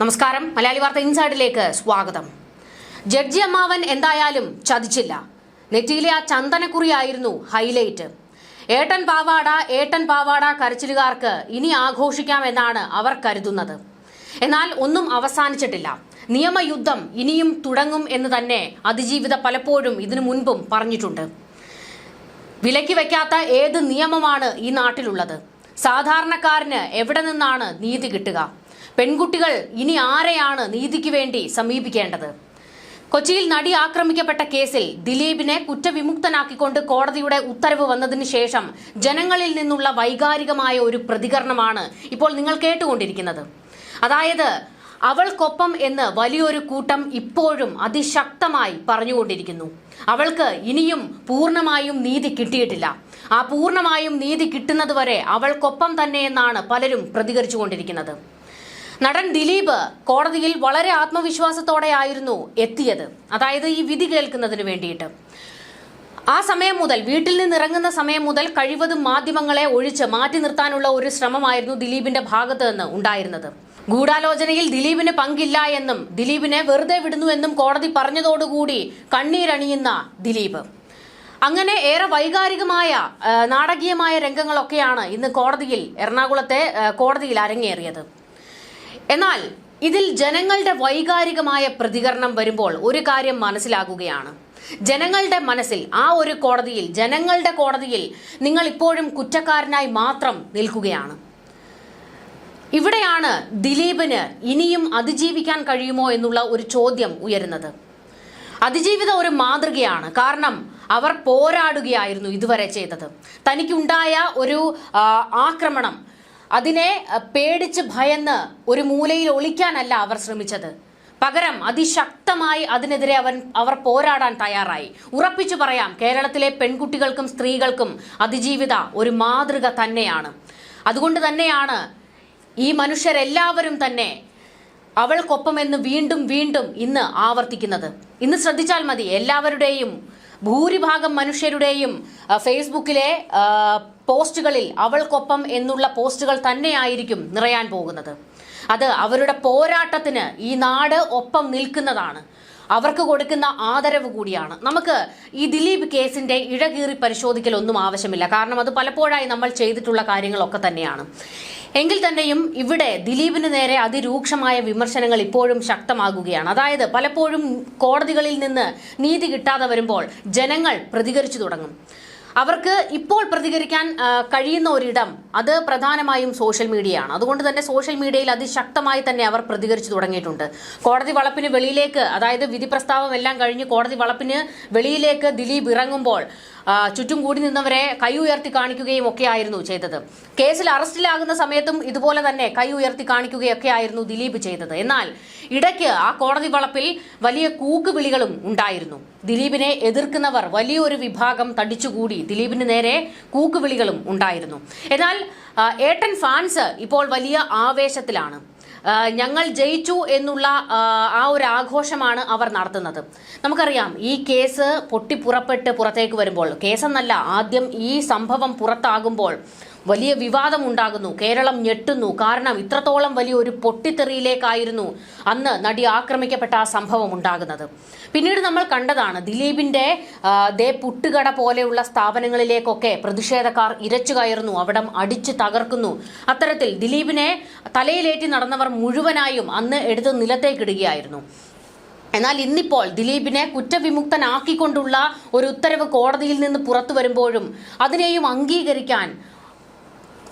നമസ്കാരം. മലയാളി വാർത്ത ഇൻസൈഡിലേക്ക് സ്വാഗതം. ജഡ്ജി അമ്മാവൻ എന്തായാലും ചതിച്ചില്ല. നെറ്റിയിലെ ആ ചന്ദനക്കുറിയായിരുന്നു ഹൈലൈറ്റ്. ഏട്ടൻ പാവാട ഏട്ടൻ പാവാട കരച്ചിലുകാർക്ക് ഇനി ആഘോഷിക്കാമെന്നാണ് അവർ കരുതുന്നത്. എന്നാൽ ഒന്നും അവസാനിച്ചിട്ടില്ല. നിയമയുദ്ധം ഇനിയും തുടങ്ങും എന്ന് തന്നെ അതിജീവിത പലപ്പോഴും ഇതിനു മുൻപും പറഞ്ഞിട്ടുണ്ട്. വിലയ്ക്ക് വയ്ക്കാത്ത ഏത് നിയമമാണ് ഈ നാട്ടിലുള്ളത്? സാധാരണക്കാരന് എവിടെ നിന്നാണ് നീതി കിട്ടുക? പെൺകുട്ടികൾ ഇനി ആരെയാണ് നീതിക്ക് വേണ്ടി സമീപിക്കേണ്ടത്? കൊച്ചിയിൽ നടി ആക്രമിക്കപ്പെട്ട കേസിൽ ദിലീപിനെ കുറ്റവിമുക്തനാക്കിക്കൊണ്ട് കോടതിയുടെ ഉത്തരവ് വന്നതിന് ശേഷം ജനങ്ങളിൽ നിന്നുള്ള വൈകാരികമായ ഒരു പ്രതികരണമാണ് ഇപ്പോൾ നിങ്ങൾ കേട്ടുകൊണ്ടിരിക്കുന്നത്. അതായത് അവൾക്കൊപ്പം എന്ന് വലിയൊരു കൂട്ടം ഇപ്പോഴും അതിശക്തമായി പറഞ്ഞുകൊണ്ടിരിക്കുന്നു. അവൾക്ക് ഇനിയും പൂർണമായും നീതി കിട്ടിയിട്ടില്ല. ആ പൂർണമായും നീതി കിട്ടുന്നതുവരെ അവൾക്കൊപ്പം തന്നെ എന്നാണ് പലരും പ്രതികരിച്ചുകൊണ്ടിരിക്കുന്നത്. നടൻ ദിലീപ് കോടതിയിൽ വളരെ ആത്മവിശ്വാസത്തോടെയായിരുന്നു എത്തിയത്. അതായത് ഈ വിധി കേൾക്കുന്നതിന് വേണ്ടിയിട്ട്. ആ സമയം മുതൽ വീട്ടിൽ നിന്ന് ഇറങ്ങുന്ന സമയം മുതൽ കഴിവതും മാധ്യമങ്ങളെ ഒഴിച്ച് മാറ്റി നിർത്താനുള്ള ഒരു ശ്രമമായിരുന്നു ദിലീപിന്റെ ഭാഗത്ത് നിന്ന് ഉണ്ടായിരുന്നത്. ഗൂഢാലോചനയിൽ ദിലീപിന് പങ്കില്ല എന്നും ദിലീപിനെ വെറുതെ വിടുന്നു എന്നും കോടതി പറഞ്ഞതോടുകൂടി കണ്ണീരണിയുന്ന ദിലീപ്. അങ്ങനെ ഏറെ വൈകാരികമായ നാടകീയമായ രംഗങ്ങളൊക്കെയാണ് ഇന്ന് കോടതിയിൽ എറണാകുളത്തെ കോടതിയിൽ അരങ്ങേറിയത്. എന്നാൽ ഇതിൽ ജനങ്ങളുടെ വൈകാരികമായ പ്രതികരണം വരുമ്പോൾ ഒരു കാര്യം മനസ്സിലാകുകയാണ്. ജനങ്ങളുടെ മനസ്സിൽ ആ ഒരു കോടതിയിൽ ജനങ്ങളുടെ കോടതിയിൽ നിങ്ങൾ ഇപ്പോഴും കുറ്റക്കാരനായി മാത്രം നിൽക്കുകയാണ്. ഇവിടെയാണ് ദിലീപിന് ഇനിയും അതിജീവിക്കാൻ കഴിയുമോ എന്നുള്ള ഒരു ചോദ്യം ഉയരുന്നത്. അതിജീവിതം ഒരു മാതൃകയാണ്. കാരണം അവർ പോരാടുകയായിരുന്നു ഇതുവരെ ചെയ്തത്. തനിക്കുണ്ടായ ഒരു ആക്രമണം അതിനെ പേടിച്ച് ഭയന്ന് ഒരു മൂലയിൽ ഒളിക്കാനല്ല അവർ ശ്രമിച്ചത്. പകരം അതിശക്തമായി അതിനെതിരെ അവൻ അവർ പോരാടാൻ തയ്യാറായി. ഉറപ്പിച്ചു പറയാം കേരളത്തിലെ പെൺകുട്ടികൾക്കും സ്ത്രീകൾക്കും അതിജീവിത ഒരു മാതൃക തന്നെയാണ്. അതുകൊണ്ട് തന്നെയാണ് ഈ മനുഷ്യരെല്ലാവരും തന്നെ അവൾക്കൊപ്പമെന്ന് വീണ്ടും വീണ്ടും ഇന്ന് ആവർത്തിക്കുന്നത്. ഇന്ന് ശ്രദ്ധിച്ചാൽ മതി എല്ലാവരുടെയും ഭൂരിഭാഗം മനുഷ്യരുടെയും ഫേസ്ബുക്കിലെ പോസ്റ്റുകളിൽ അവൾക്കൊപ്പം എന്നുള്ള പോസ്റ്റുകൾ തന്നെയായിരിക്കും നിറയാൻ പോകുന്നത്. അത് അവരുടെ പോരാട്ടത്തിന് ഈ നാട് ഒപ്പം നിൽക്കുന്നതാണ്. അവർക്ക് കൊടുക്കുന്ന ആദരവ് കൂടിയാണ്. നമുക്ക് ഈ ദിലീപ് കേസിന്റെ ഇഴകീറി പരിശോധിക്കലൊന്നും ആവശ്യമില്ല. കാരണം അത് പലപ്പോഴായി നമ്മൾ ചെയ്തിട്ടുള്ള കാര്യങ്ങളൊക്കെ തന്നെയാണ്. എങ്കിൽ തന്നെയും ഇവിടെ ദിലീപിന് നേരെ അതിരൂക്ഷമായ വിമർശനങ്ങൾ ഇപ്പോഴും ശക്തമാകുകയാണ്. അതായത് പലപ്പോഴും കോടതികളിൽ നിന്ന് നീതി കിട്ടാതെ വരുമ്പോൾ ജനങ്ങൾ പ്രതികരിച്ചു തുടങ്ങും. അവർക്ക് ഇപ്പോൾ പ്രതികരിക്കാൻ കഴിയുന്ന ഒരിടം അത് പ്രധാനമായും സോഷ്യൽ മീഡിയയാണ്. അതുകൊണ്ട് തന്നെ സോഷ്യൽ മീഡിയയിൽ അതിശക്തമായി തന്നെ അവർ പ്രതികരിച്ചു തുടങ്ങിയിട്ടുണ്ട്. കോടതി വളപ്പിന് വെളിയിലേക്ക് അതായത് വിധി പ്രസ്താവം എല്ലാം കഴിഞ്ഞ് കോടതി വളപ്പിന് വെളിയിലേക്ക് ദിലീപ് ഇറങ്ങുമ്പോൾ ചുറ്റും കൂടി നിന്നവരെ കൈ ഉയർത്തി കാണിക്കുകയും ഒക്കെ ആയിരുന്നു ചെയ്തത്. കേസിൽ അറസ്റ്റിലാകുന്ന സമയത്തും ഇതുപോലെ തന്നെ കൈ ഉയർത്തി കാണിക്കുകയൊക്കെ ആയിരുന്നു ദിലീപ് ചെയ്തത്. എന്നാൽ ഇടയ്ക്ക് ആ കോടതി വളപ്പിൽ വലിയ കൂക്കുവിളികളും ഉണ്ടായിരുന്നു. ദിലീപിനെ എതിർക്കുന്നവർ വലിയൊരു വിഭാഗം തടിച്ചുകൂടി ദിലീപിന് നേരെ കൂക്കുവിളികളും ഉണ്ടായിരുന്നു. എന്നാൽ ഏട്ടൻ ഫാൻസ് ഇപ്പോൾ വലിയ ആവേശത്തിലാണ്. ഞങ്ങൾ ജയിച്ചു എന്നുള്ള ആ ഒരു ആഘോഷമാണ് അവർ നടത്തുന്നത്. നമുക്കറിയാം ഈ കേസ് പൊട്ടിപ്പുറപ്പെട്ട് പുറത്തേക്ക് വരുമ്പോൾ കേസെന്നല്ല ആദ്യം ഈ സംഭവം പുറത്താകുമ്പോൾ വലിയ വിവാദം ഉണ്ടാകുന്നു. കേരളം ഞെട്ടുന്നു. കാരണം ഇത്രത്തോളം വലിയ ഒരു പൊട്ടിത്തെറിയിലേക്കായിരുന്നു അന്ന് നടി ആക്രമിക്കപ്പെട്ട ആ സംഭവം ഉണ്ടാകുന്നത്. പിന്നീട് നമ്മൾ കണ്ടതാണ് ദിലീപിന്റെ ദേ പുട്ടുകട പോലെയുള്ള സ്ഥാപനങ്ങളിലേക്കൊക്കെ പ്രതിഷേധക്കാർ ഇരച്ചു കയറുന്നു. അവിടെ അടിച്ചു തകർക്കുന്നു. അത്തരത്തിൽ ദിലീപിനെ തലയിലേറ്റി നടന്നവർ മുഴുവനായും അന്ന് എടുത്ത് നിലത്തേക്കിടുകയായിരുന്നു എന്നാൽ ഇന്നിപ്പോൾ ദിലീപിനെ കുറ്റവിമുക്തനാക്കിക്കൊണ്ടുള്ള ഒരു ഉത്തരവ് കോടതിയിൽ നിന്ന് പുറത്തു വരുമ്പോഴും അതിനെയും അംഗീകരിക്കാൻ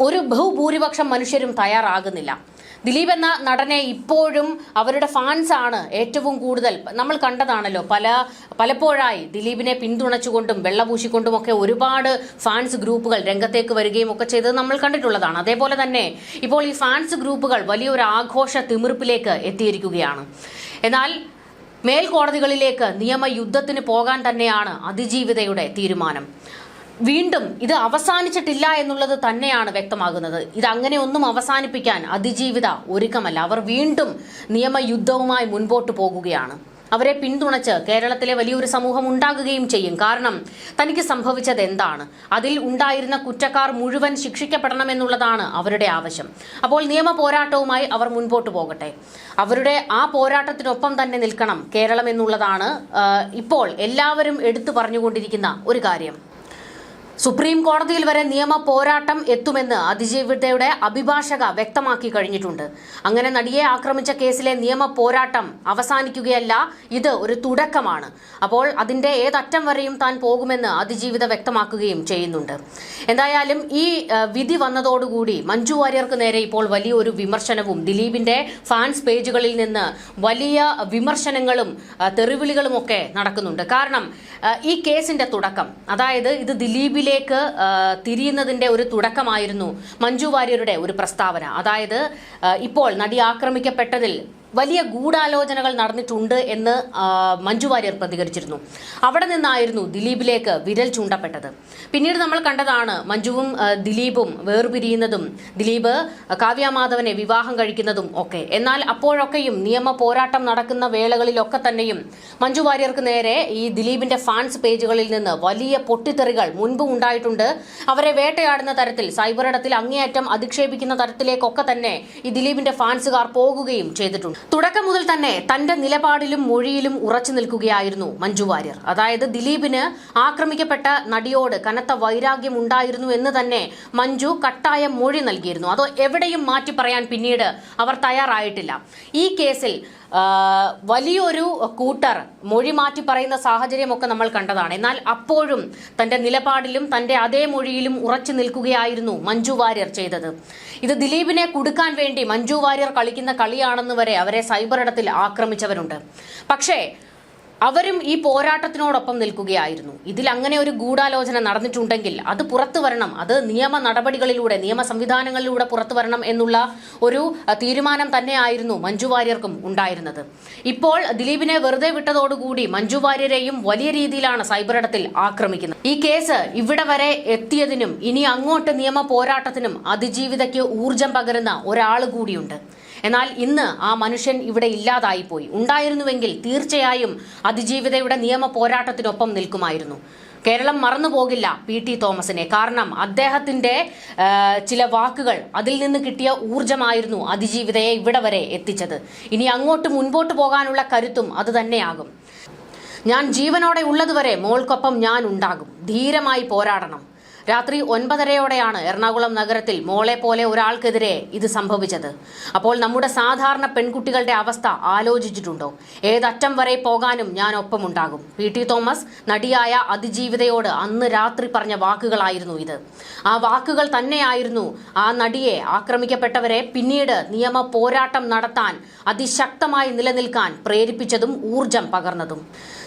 ഒരു ബഹുഭൂരിപക്ഷം മനുഷ്യരും തയ്യാറാകുന്നില്ല. ദിലീപ് എന്ന നടനെ ഇപ്പോഴും അവരുടെ ഫാൻസ് ആണ് ഏറ്റവും കൂടുതൽ. നമ്മൾ കണ്ടതാണല്ലോ പല പലപ്പോഴായി ദിലീപിനെ പിന്തുണച്ചുകൊണ്ടും വെള്ളപൂശിക്കൊണ്ടും ഒക്കെ ഒരുപാട് ഫാൻസ് ഗ്രൂപ്പുകൾ രംഗത്തേക്ക് വരികയും ഒക്കെ ചെയ്തത് നമ്മൾ കണ്ടിട്ടുള്ളതാണ്. അതേപോലെ തന്നെ ഇപ്പോൾ ഈ ഫാൻസ് ഗ്രൂപ്പുകൾ വലിയൊരു ആഘോഷ തിമിർപ്പിലേക്ക് എത്തിയിരിക്കുകയാണ്. എന്നാൽ മേൽക്കോടതികളിലേക്ക് നിയമയുദ്ധത്തിന് പോകാൻ തന്നെയാണ് അതിജീവിതയുടെ തീരുമാനം. വീണ്ടും ഇത് അവസാനിച്ചിട്ടില്ല എന്നുള്ളത് തന്നെയാണ് വ്യക്തമാകുന്നത്. ഇത് അങ്ങനെ ഒന്നും അവസാനിപ്പിക്കാൻ അതിജീവിത ഒരുക്കമല്ല. അവർ വീണ്ടും നിയമയുദ്ധവുമായി മുൻപോട്ട് പോകുകയാണ്. അവരെ പിന്തുണച്ച് കേരളത്തിലെ വലിയൊരു സമൂഹം ഉണ്ടാകുകയും ചെയ്യും. കാരണം തനിക്ക് സംഭവിച്ചത് എന്താണ്? അതിൽ ഉണ്ടായിരുന്ന കുറ്റക്കാർ മുഴുവൻ ശിക്ഷിക്കപ്പെടണമെന്നുള്ളതാണ് അവരുടെ ആവശ്യം. അപ്പോൾ നിയമ പോരാട്ടവുമായി അവർ മുൻപോട്ട് പോകട്ടെ. അവരുടെ ആ പോരാട്ടത്തിനൊപ്പം തന്നെ നിൽക്കണം കേരളം എന്നുള്ളതാണ് ഇപ്പോൾ എല്ലാവരും എടുത്തു പറഞ്ഞുകൊണ്ടിരിക്കുന്ന ഒരു കാര്യം. സുപ്രീം കോടതിയിൽ വരെ നിയമ പോരാട്ടം എത്തുമെന്ന് അതിജീവിതയുടെ അഭിഭാഷക വ്യക്തമാക്കി കഴിഞ്ഞിട്ടുണ്ട്. അങ്ങനെ നടിയെ ആക്രമിച്ച കേസിലെ നിയമ പോരാട്ടം അവസാനിക്കുകയല്ല ഇത് ഒരു തുടക്കമാണ്. അപ്പോൾ അതിന്റെ ഏതറ്റം വരെയും താൻ പോകുമെന്ന് അതിജീവിത വ്യക്തമാക്കുകയും ചെയ്യുന്നുണ്ട്. എന്തായാലും ഈ വിധി വന്നതോടുകൂടി മഞ്ജു വാര്യർക്ക് നേരെ ഇപ്പോൾ വലിയൊരു വിമർശനവും ദിലീപിന്റെ ഫാൻസ് പേജുകളിൽ നിന്ന് വലിയ വിമർശനങ്ങളും തെറിവിളികളും ഒക്കെ നടക്കുന്നുണ്ട്. കാരണം ഈ കേസിന്റെ തുടക്കം അതായത് ഇത് ദിലീപിലേക്ക് ആ, തിരിയുന്നതിന്റെ ഒരു തുടക്കമായിരുന്നു മഞ്ജു വാര്യരുടെ ഒരു പ്രസ്താവന. അതായത് ഇപ്പോൾ നടി ആക്രമിക്കപ്പെട്ടതിൽ വലിയ ഗൂഢാലോചനകൾ നടന്നിട്ടുണ്ട് എന്ന് മഞ്ജു വാര്യർ പ്രതികരിച്ചിരുന്നു. അവിടെ നിന്നായിരുന്നു ദിലീപിലേക്ക് വിരൽ ചൂണ്ടപ്പെട്ടത്. പിന്നീട് നമ്മൾ കണ്ടതാണ് മഞ്ജുവും ദിലീപും വേർപിരിയുന്നതും ദിലീപ് കാവ്യാമാധവനെ വിവാഹം കഴിക്കുന്നതും ഒക്കെ. എന്നാൽ അപ്പോഴൊക്കെയും നിയമ പോരാട്ടം നടക്കുന്ന വേളകളിലൊക്കെ തന്നെയും മഞ്ജു വാര്യർക്ക് നേരെ ഈ ദിലീപിന്റെ ഫാൻസ് പേജുകളിൽ നിന്ന് വലിയ പൊട്ടിത്തെറികൾ മുൻപും ഉണ്ടായിട്ടുണ്ട്. അവരെ വേട്ടയാടുന്ന തരത്തിൽ സൈബർ ഇടത്തിൽ അങ്ങേയറ്റം അധിക്ഷേപിക്കുന്ന തരത്തിലേക്കൊക്കെ തന്നെ ഈ ദിലീപിന്റെ ഫാൻസുകാർ പോകുകയും ചെയ്തിട്ടുണ്ട്. തുടക്കം മുതൽ തന്നെ തന്റെ നിലപാടിലും മൊഴിയിലും ഉറച്ചു നിൽക്കുകയായിരുന്നു മഞ്ജു വാര്യർ. അതായത് ദിലീപിന് ആക്രമിക്കപ്പെട്ട നടിയോട് കനത്ത വൈരാഗ്യം ഉണ്ടായിരുന്നു എന്ന് തന്നെ മഞ്ജു കട്ടായ മൊഴി നൽകിയിരുന്നു. അതോ എവിടെയും മാറ്റി പറയാൻ പിന്നീട് അവർ തയ്യാറായിട്ടില്ല. ഈ കേസിൽ വലിയൊരു കൂട്ടർ മൊഴി മാറ്റി പറയുന്ന സാഹചര്യമൊക്കെ നമ്മൾ കണ്ടതാണ്. എന്നാൽ അപ്പോഴും തന്റെ നിലപാടിലും തന്റെ അതേ മൊഴിയിലും ഉറച്ചു നിൽക്കുകയായിരുന്നു മഞ്ജു വാര്യർ ചെയ്തത്. ഇത് ദിലീപിനെ കൊടുക്കാൻ വേണ്ടി മഞ്ജു വാര്യർ കളിക്കുന്ന കളിയാണെന്ന് വരെ അവരെ സൈബർ ഇടത്തിൽ ആക്രമിച്ചവരുണ്ട്. പക്ഷേ അവരും ഈ പോരാട്ടത്തിനോടൊപ്പം നിൽക്കുകയായിരുന്നു. ഇതിൽ അങ്ങനെ ഒരു ഗൂഢാലോചന നടന്നിട്ടുണ്ടെങ്കിൽ അത് പുറത്തു വരണം. അത് നിയമ നടപടികളിലൂടെ നിയമ സംവിധാനങ്ങളിലൂടെ പുറത്തു വരണം എന്നുള്ള ഒരു തീരുമാനം തന്നെയായിരുന്നു മഞ്ജു വാര്യർക്കും ഉണ്ടായിരുന്നത്. ഇപ്പോൾ ദിലീപിനെ വെറുതെ വിട്ടതോടുകൂടി മഞ്ജു വാര്യരെയും വലിയ രീതിയിലാണ് സൈബർ ഇടത്തിൽ ആക്രമിക്കുന്നത്. ഈ കേസ് ഇവിടെ വരെ എത്തിയതിനും ഇനി അങ്ങോട്ട് നിയമ പോരാട്ടത്തിനും അതിജീവിതയ്ക്ക് ഊർജം പകരുന്ന ഒരാൾ കൂടിയുണ്ട്. എന്നാൽ ഇന്ന് ആ മനുഷ്യൻ ഇവിടെ ഇല്ലാതായിപ്പോയി. ഉണ്ടായിരുന്നുവെങ്കിൽ തീർച്ചയായും അതിജീവിതയുടെ നിയമ പോരാട്ടത്തിനൊപ്പം നിൽക്കുമായിരുന്നു. കേരളം മറന്നുപോകില്ല പി ടി തോമസിനെ. കാരണം അദ്ദേഹത്തിന്റെ ചില വാക്കുകൾ അതിൽ നിന്ന് കിട്ടിയ ഊർജമായിരുന്നു അതിജീവിതയെ ഇവിടെ വരെ എത്തിച്ചത്. ഇനി അങ്ങോട്ട് മുൻപോട്ട് പോകാനുള്ള കരുത്തും അത് തന്നെയാകും. ഞാൻ ജീവനോടെ ഉള്ളതുവരെ മോൾക്കൊപ്പം ഞാൻ ഉണ്ടാകും. ധീരമായി പോരാടണം. രാത്രി ഒൻപതരയോടെയാണ് എറണാകുളം നഗരത്തിൽ മോളെ പോലെ ഒരാൾക്കെതിരെ ഇത് സംഭവിച്ചത്. അപ്പോൾ നമ്മുടെ സാധാരണ പെൺകുട്ടികളുടെ അവസ്ഥ ആലോചിച്ചിട്ടുണ്ടോ? ഏതറ്റം വരെ പോകാനും ഞാൻ ഒപ്പമുണ്ടാകും. പി ടി തോമസ് നടിയായ അതിജീവിതയോട് അന്ന് രാത്രി പറഞ്ഞ വാക്കുകളായിരുന്നു ഇത്. ആ വാക്കുകൾ തന്നെയായിരുന്നു ആ നടിയെ ആക്രമിക്കപ്പെട്ടവരെ പിന്നീട് നിയമ പോരാട്ടം നടത്താൻ അതിശക്തമായി നിലനിൽക്കാൻ പ്രേരിപ്പിച്ചതും ഊർജം പകർന്നതും.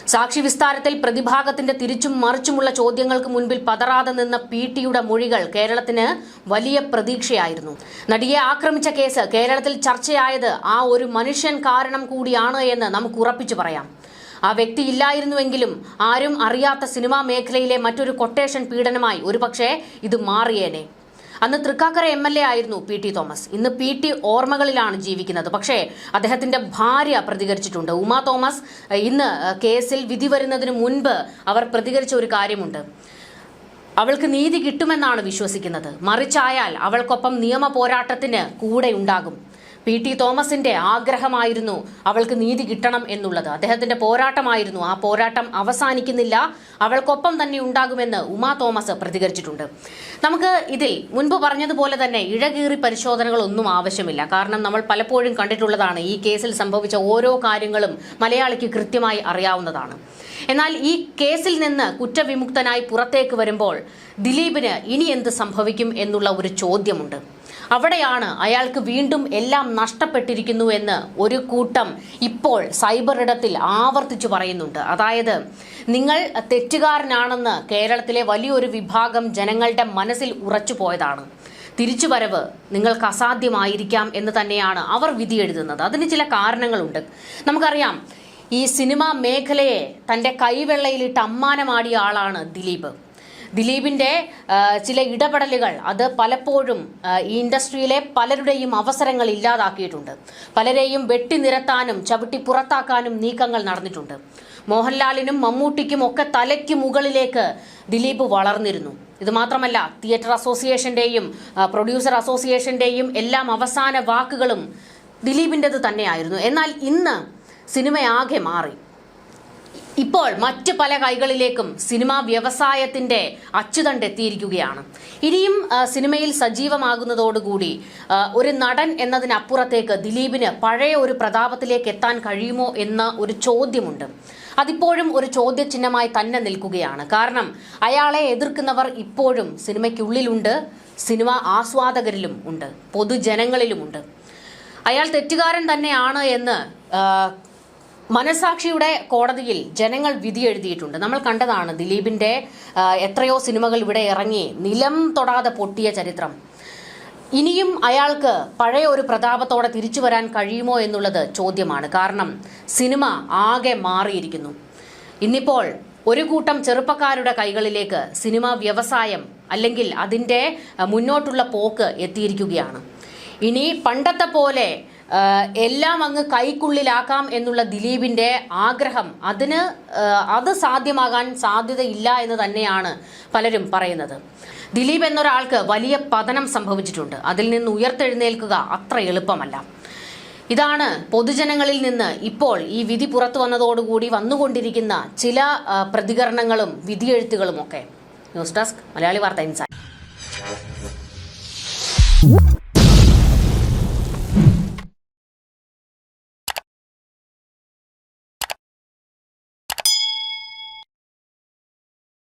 സാക്ഷി വിസ്താരത്തിൽ പ്രതിഭാഗത്തിന്റെ തിരിച്ചും മറിച്ചുമുള്ള ചോദ്യങ്ങൾക്ക് മുൻപിൽ പതറാതെ നിന്ന പി ടിയുടെ മൊഴികൾ കേരളത്തിന് വലിയ പ്രതീക്ഷയായിരുന്നു. നടിയെ ആക്രമിച്ച കേസ് കേരളത്തിൽ ചർച്ചയായത് ആ ഒരു മനുഷ്യൻ കാരണം കൂടിയാണ് എന്ന് നമുക്ക് ഉറപ്പിച്ചു പറയാം. ആ വ്യക്തി ഇല്ലായിരുന്നുവെങ്കിലും ആരും അറിയാത്ത സിനിമാ മേഖലയിലെ മറ്റൊരു കൊട്ടേഷൻ പീഡനമായി ഒരുപക്ഷെ ഇത് മാറിയേനെ. അന്ന് തൃക്കാക്കര എം എൽ എ ആയിരുന്നു പി ടി തോമസ്. ഇന്ന് പി ടി ഓർമ്മകളിലാണ് ജീവിക്കുന്നത്. പക്ഷേ അദ്ദേഹത്തിന്റെ ഭാര്യ പ്രതികരിച്ചിട്ടുണ്ട്. ഉമാ തോമസ് ഇന്ന് കേസിൽ വിധി വരുന്നതിന് മുൻപ് അവർ പ്രതികരിച്ച ഒരു കാര്യമുണ്ട്. അവൾക്ക് നീതി കിട്ടുമെന്നാണ് വിശ്വസിക്കുന്നത്. മറിച്ചായാൽ അവൾക്കൊപ്പം നിയമ പോരാട്ടത്തിന് കൂടെ ഉണ്ടാകും. പി ടി തോമസിന്റെ ആഗ്രഹമായിരുന്നു അവൾക്ക് നീതി കിട്ടണം എന്നുള്ളത്. അദ്ദേഹത്തിന്റെ പോരാട്ടമായിരുന്നു. ആ പോരാട്ടം അവസാനിക്കുന്നില്ല. അവൾക്കൊപ്പം തന്നെ ഉണ്ടാകുമെന്ന് ഉമാ തോമസ് പ്രതികരിച്ചിട്ടുണ്ട്. നമുക്ക് ഇതിൽ മുൻപ് പറഞ്ഞതുപോലെ തന്നെ ഇഴകീറി പരിശോധനകളൊന്നും ആവശ്യമില്ല. കാരണം നമ്മൾ പലപ്പോഴും കണ്ടിട്ടുള്ളതാണ് ഈ കേസിൽ സംഭവിച്ച ഓരോ കാര്യങ്ങളും മലയാളിക്ക് കൃത്യമായി അറിയാവുന്നതാണ്. എന്നാൽ ഈ കേസിൽ നിന്ന് കുറ്റവിമുക്തനായി പുറത്തേക്ക് വരുമ്പോൾ ദിലീപിന് ഇനി എന്ത് സംഭവിക്കും എന്നുള്ള ഒരു ചോദ്യമുണ്ട്. അവിടെയാണ് അയാൾക്ക് വീണ്ടും എല്ലാം നഷ്ടപ്പെട്ടിരിക്കുന്നു എന്ന് ഒരു കൂട്ടം ഇപ്പോൾ സൈബർ ഇടത്തിൽ ആവർത്തിച്ചു പറയുന്നുണ്ട്. അതായത് നിങ്ങൾ തെറ്റുകാരനാണെന്ന് കേരളത്തിലെ വലിയൊരു വിഭാഗം ജനങ്ങളുടെ മനസ്സിൽ ഉറച്ചു പോയതാണ്. തിരിച്ചുവരവ് നിങ്ങൾക്ക് അസാധ്യമായിരിക്കാം എന്ന് തന്നെയാണ് അവർ വിധി എഴുതുന്നത്. അതിന് ചില കാരണങ്ങളുണ്ട്. നമുക്കറിയാം ഈ സിനിമാ മേഖലയെ തന്റെ കൈവെള്ളയിലിട്ട് അമ്മാനമാടിയ ആളാണ് ദിലീപ്. ദിലീപിന്റെ ആ, ചില ഇടപെടലുകൾ അത് പലപ്പോഴും ഈ ഇൻഡസ്ട്രിയിലെ പലരുടെയും അവസരങ്ങൾ ഇല്ലാതാക്കിയിട്ടുണ്ട്. പലരെയും വെട്ടി നിരത്താനും ചവിട്ടി പുറത്താക്കാനും നീക്കങ്ങൾ നടന്നിട്ടുണ്ട്. മോഹൻലാലിനും മമ്മൂട്ടിക്കും ഒക്കെ തലയ്ക്ക് മുകളിലേക്ക് ദിലീപ് വളർന്നിരുന്നു. ഇത് മാത്രമല്ല തിയേറ്റർ അസോസിയേഷന്റെയും പ്രൊഡ്യൂസർ അസോസിയേഷന്റെയും എല്ലാം അവസാന വാക്കുകളും ദിലീപിന്റെത് തന്നെയായിരുന്നു. എന്നാൽ ഇന്ന് സിനിമയാകെ മാറി. ഇപ്പോൾ മറ്റ് പല കൈകളിലേക്കും സിനിമാ വ്യവസായത്തിന്റെ അച്ചുതണ്ട് എത്തിയിരിക്കുകയാണ്. ഇനിയും സിനിമയിൽ സജീവമാകുന്നതോടുകൂടി ഒരു നടൻ എന്നതിനപ്പുറത്തേക്ക് ദിലീപിന് പഴയ ഒരു പ്രതാപത്തിലേക്ക് എത്താൻ കഴിയുമോ എന്ന ഒരു ചോദ്യമുണ്ട്. അതിപ്പോഴും ഒരു ചോദ്യചിഹ്നമായി തന്നെ നിൽക്കുകയാണ്. കാരണം അയാളെ എതിർക്കുന്നവർ ഇപ്പോഴും സിനിമയ്ക്കുള്ളിലുണ്ട് സിനിമ ആസ്വാദകരിലും ഉണ്ട് പൊതുജനങ്ങളിലുമുണ്ട്. അയാൾ തെറ്റുകാരൻ തന്നെയാണ് എന്ന് മനസാക്ഷിയുടെ കോടതിയിൽ ജനങ്ങൾ വിധി എഴുതിയിട്ടുണ്ട്. നമ്മൾ കണ്ടതാണ് ദിലീപിന്റെ എത്രയോ സിനിമകൾ ഇവിടെ ഇറങ്ങി നിലം തൊടാതെ പൊട്ടിയ ചരിത്രം. ഇനിയും അയാൾക്ക് പഴയ ഒരു പ്രതാപത്തോടെ തിരിച്ചു വരാൻ കഴിയുമോ എന്നുള്ളത് ചോദ്യമാണ്. കാരണം സിനിമ ആകെ മാറിയിരിക്കുന്നു. ഇന്നിപ്പോൾ ഒരു കൂട്ടം ചെറുപ്പക്കാരുടെ കൈകളിലേക്ക് സിനിമാ വ്യവസായം അല്ലെങ്കിൽ അതിന്റെ മുന്നോട്ടുള്ള പോക്ക് എത്തിയിരിക്കുകയാണ്. ഇനി പണ്ടത്തെ പോലെ എല്ലാം അങ്ങ് കൈക്കുള്ളിലാക്കാം എന്നുള്ള ദിലീപിന്റെ ആഗ്രഹം. അതിന് അത് സാധ്യമാകാൻ സാധ്യതയില്ല എന്ന് തന്നെയാണ് പലരും പറയുന്നത്. ദിലീപ് എന്നൊരാൾക്ക് വലിയ പതനം സംഭവിച്ചിട്ടുണ്ട്. അതിൽ നിന്ന് ഉയർത്തെഴുന്നേൽക്കുക അത്ര എളുപ്പമല്ല. ഇതാണ് പൊതുജനങ്ങളിൽ നിന്ന് ഇപ്പോൾ ഈ വിധി പുറത്തു വന്നതോടുകൂടി വന്നുകൊണ്ടിരിക്കുന്ന ചില പ്രതികരണങ്ങളും വിധിയെഴുത്തുകളും ഒക്കെ ന്യൂസ് ഡെസ്ക് മലയാളി വാർത്ത ഇൻസൈറ്റ്.